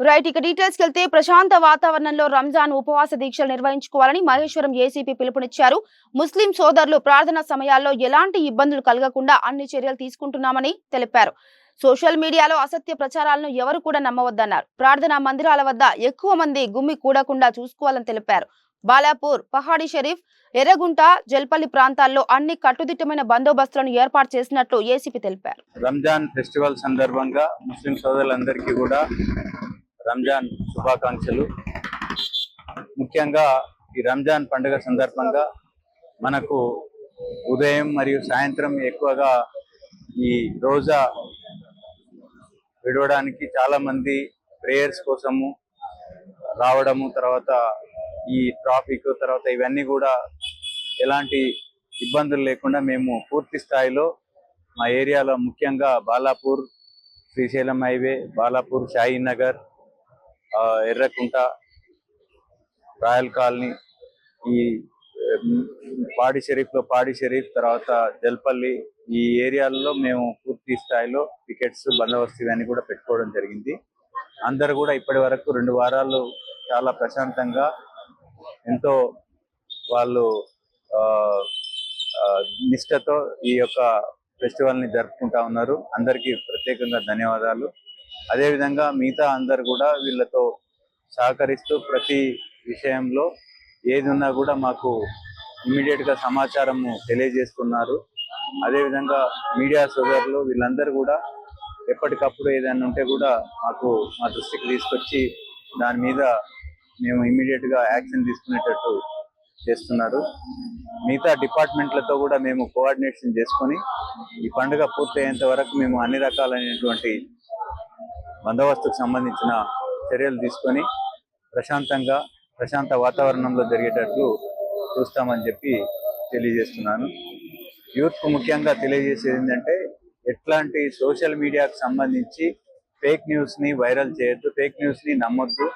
Right ఇక details వెళ్తే ప్రశాంత వాతావరణంలో రంజాన్ ఉపవాస దీక్షలు నిర్వహించుకోవాలని మహేశ్వరం ఏసీపీ పిలుపునిచ్చారు. ముస్లిం సోదరులు ప్రార్థనా సమయాల్లో ఎలాంటి ఇబ్బందులు కలగకుండా అన్ని చర్యలు తీసుకుంటున్నామని తెలిపారు. సోషల్ మీడియాలో అసత్య ప్రచారాలను ఎవరు కూడా నమ్మవద్దన్నారు. ప్రార్థనా మందిరాల వద్ద ఎక్కువ మంది గుమ్మి కూడకుండా చూసుకోవాలని తెలిపారు. బాలాపూర్ పహాడీ షరీఫ్ ఎర్రగుంట జల్పల్లి ప్రాంతాల్లో అన్ని కట్టుదిట్టమైన బందోబస్తులను ఏర్పాటు చేసినట్లు ఏసీపీ తెలిపారు. రంజాన్ ఫెస్టివల్ సందర్భంగా ముస్లిం సోదరులందరికీ కూడా రంజాన్ శుభాకాంక్షలు. ముఖ్యంగా ఈ రంజాన్ పండుగ సందర్భంగా మనకు ఉదయం మరియు సాయంత్రం ఎక్కువగా ఈ రోజా విడవడానికి చాలా మంది ప్రేయర్స్ కోసము రావడము తర్వాత ఈ ట్రాఫిక్ తర్వాత ఇవన్నీ కూడా ఎలాంటి ఇబ్బందులు లేకుండా మేము పూర్తి స్థాయిలో మా ఏరియాలో ముఖ్యంగా Balapur Srisailam highway Balapur Shainagar Nagar Errakunta royal colony ఈ పాడి షరీఫ్లో పాడి షరీఫ్ తర్వాత జల్పల్లి ఈ ఏరియాల్లో మేము పూర్తి స్థాయిలో టికెట్స్ బందోబస్తు ఇవన్నీ కూడా పెట్టుకోవడం జరిగింది. అందరు కూడా ఇప్పటి వరకు రెండు వారాలు చాలా ప్రశాంతంగా ఎంతో వాళ్ళు నిష్టతో ఆ, నిష్ఠతో ఈ యొక్క ఫెస్టివల్ని జరుపుకుంటా ఉన్నారు. అందరికీ ప్రత్యేకంగా ధన్యవాదాలు. అదేవిధంగా మిగతా అందరు కూడా వీళ్ళతో సహకరిస్తూ ప్రతి విషయంలో ఏది ఉన్నా కూడా మాకు ఇమ్మీడియట్గా సమాచారము తెలియజేస్తున్నారు. అదేవిధంగా మీడియా సోదరులు వీళ్ళందరూ కూడా ఎప్పటికప్పుడు ఏదైనా ఉంటే కూడా మాకు మా దృష్టికి తీసుకొచ్చి దాని మీద మేము ఇమీడియట్గా యాక్షన్ తీసుకునేటట్టు చేస్తున్నారు. మిగతా డిపార్ట్మెంట్లతో కూడా మేము కోఆర్డినేషన్ చేసుకొని ఈ పండుగ పూర్తయ్యేంత వరకు మేము అన్ని రకాలైనటువంటి బందోబస్తుకు సంబంధించిన చర్యలు తీసుకొని ప్రశాంతంగా ప్రశాంత వాతావరణంలో జరిగేటట్లు చూస్తామని చెప్పి తెలియజేస్తున్నాను. యూత్కు ముఖ్యంగా తెలియజేసేది ఏంటంటే ఎట్లాంటి సోషల్ మీడియాకు సంబంధించి ఫేక్ న్యూస్ని వైరల్ చేయొద్దు ఫేక్ న్యూస్ని నమ్మొద్దు.